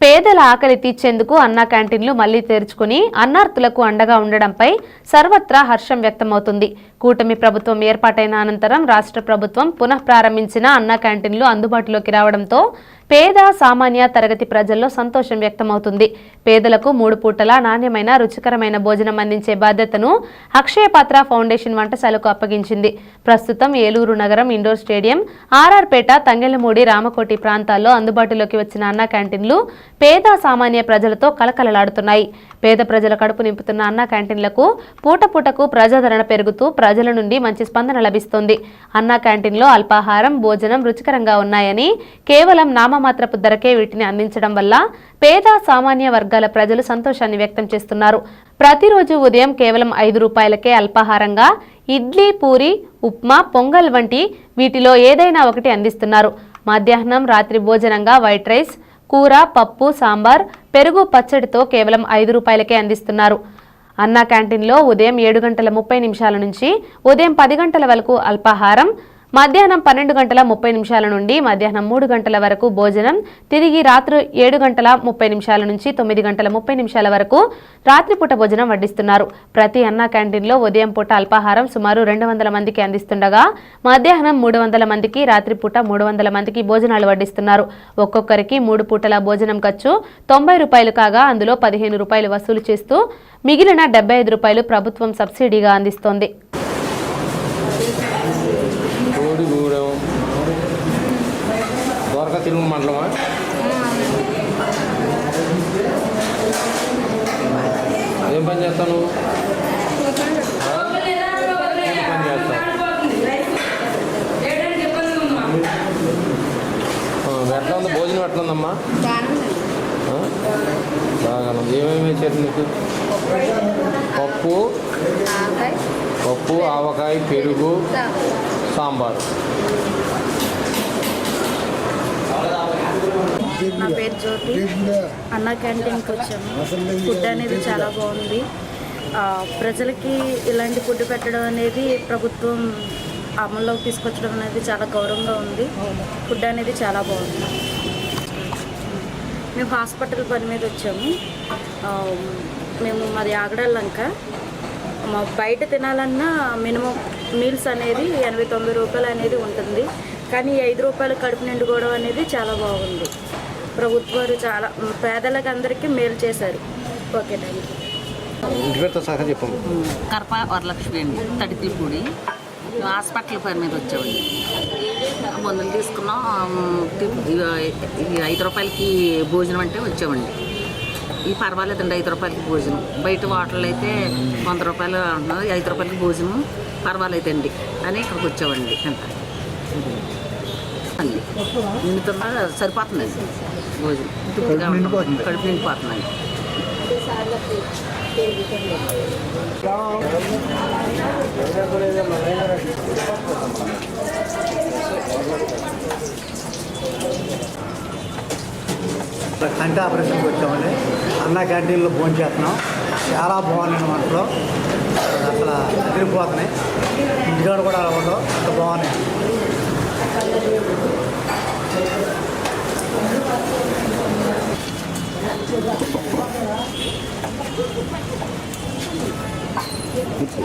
P పేదల ఆకలి తీర్చేందుకు అన్నా క్యాంటీన్లు మళ్ళీ తెరుచుకుని అన్నార్థులకు అండగా ఉండడంపై సర్వత్రా హర్షం వ్యక్తమవుతుంది. కూటమి ప్రభుత్వం ఏర్పాటైన అనంతరం రాష్ట్ర ప్రభుత్వం పునః ప్రారంభించిన అన్నా క్యాంటీన్లు అందుబాటులోకి రావడంతో పేద సామాన్య తరగతి ప్రజల్లో సంతోషం వ్యక్తమవుతుంది. పేదలకు మూడు పూటల నాణ్యమైన రుచికరమైన భోజనం అందించే బాధ్యతను అక్షయపాత్ర ఫౌండేషన్ వంటశాలకు అప్పగించింది. ప్రస్తుతం ఏలూరు నగరం ఇండోర్ స్టేడియం ఆర్ఆర్పేట తంగెలమూడి రామకోటి ప్రాంతాల్లో అందుబాటులోకి వచ్చిన అన్నా క్యాంటీన్లు పేద సామాన్య ప్రజలతో కలకలలాడుతున్నాయి. పేద ప్రజల కడుపు నింపుతున్న అన్న క్యాంటీన్లకు పూట పూటకు ప్రజాదరణ పెరుగుతూ ప్రజల నుండి మంచి స్పందన లభిస్తుంది. అన్న క్యాంటీన్లో అల్పాహారం భోజనం రుచికరంగా ఉన్నాయని కేవలం నామమాత్రపు ధరకే వీటిని అందించడం వల్ల పేద సామాన్య వర్గాల ప్రజలు సంతోషాన్ని వ్యక్తం చేస్తున్నారు. ప్రతిరోజు ఉదయం కేవలం ఐదు రూపాయలకే అల్పాహారంగా ఇడ్లీ పూరి ఉప్మా పొంగల్ వంటి వీటిలో ఏదైనా ఒకటి అందిస్తున్నారు. మధ్యాహ్నం రాత్రి భోజనంగా వైట్ రైస్ కూర పప్పు సాంబార్ పెరుగు పచ్చడితో కేవలం ఐదు రూపాయలకే అందిస్తున్నారు. అన్నా క్యాంటీన్లో ఉదయం ఏడు గంటల ముప్పై నిమిషాల నుంచి ఉదయం పది గంటల వరకు అల్పాహారం మధ్యాహ్నం పన్నెండు గంటల ముప్పై నిమిషాల నుండి మధ్యాహ్నం మూడు గంటల వరకు భోజనం తిరిగి రాత్రి ఏడు గంటల ముప్పై నిమిషాల నుంచి తొమ్మిది గంటల ముప్పై నిమిషాల వరకు రాత్రిపూట భోజనం వడ్డిస్తున్నారు. ప్రతి అన్న క్యాంటీన్లో ఉదయం పూట అల్పాహారం సుమారు రెండు వందల మందికి అందిస్తుండగా మధ్యాహ్నం మూడు వందల మందికి రాత్రిపూట మూడు వందల మందికి భోజనాలు వడ్డిస్తున్నారు. ఒక్కొక్కరికి మూడు పూటల భోజనం ఖర్చు తొంభై రూపాయలు కాగా అందులో పదిహేను రూపాయలు వసూలు చేస్తూ మిగిలిన డెబ్బై ఐదు రూపాయలు ప్రభుత్వం సబ్సిడీగా అందిస్తోంది కోడి గూడెం ద్వారకా తిరుగు మండలమా ఏం పని చేస్తావు నువ్వు? పని ఎట్లా ఉంది? భోజనం ఎట్లా ఉందమ్మా? బాగా ఏమేమి వేసారు నీకు? పప్పు పప్పు ఆవకాయ పెరుగు సాంబార్. నా పేరు జ్యోతి. అన్న క్యాంటీన్కి వచ్చాము. ఫుడ్ అనేది చాలా బాగుంది. ప్రజలకి ఇలాంటి ఫుడ్ పెట్టడం అనేది ప్రభుత్వం అమల్లోకి తీసుకొచ్చడం అనేది చాలా గౌరవంగా ఉంది. ఫుడ్ అనేది చాలా బాగుంది. మేము హాస్పిటల్ పని మీద వచ్చాము. మేము మాది ఆగడల్లంక బయట తినాలన్నా మినిమం మీల్స్ అనేది ఎనభై తొంభై రూపాయలు అనేది ఉంటుంది. కానీ ఈ ఐదు రూపాయలు కడుపు నిండుకోవడం అనేది చాలా బాగుంది. ప్రభుత్వాలు చాలా పేదలకు అందరికీ మేలు చేశారు. Okay thank you Karapa Varalakshmi అండి తడికిలపూడి మేము హాస్పిటల్ పని మీద వచ్చామండి. మందులు తీసుకున్నాం ఐదు రూపాయలకి భోజనం అంటే వచ్చామండి. ఇది పర్వాలేదండి ఐదు రూపాయలకి భోజనం. బయట హోటల్ అయితే వంద రూపాయలు ఈ ఐదు రూపాయలకి భోజనం పర్వాలేదండి. అని ఇక్కడికి వచ్చామండి అంత. అండి సరిపోతున్నాయి భోజనం కడుపు నిండిపోతున్నాయి కంటి ఆపరేషన్కి వచ్చామండి అన్న క్యాంటీన్లో ఫోన్ చేస్తున్నాం చాలా బాగున్నాయి వంటలు అసలు అదిరిపోతున్నాయి ఇంటికాడ కూడా అలా ఉండవు అంత బాగున్నాయి 그치?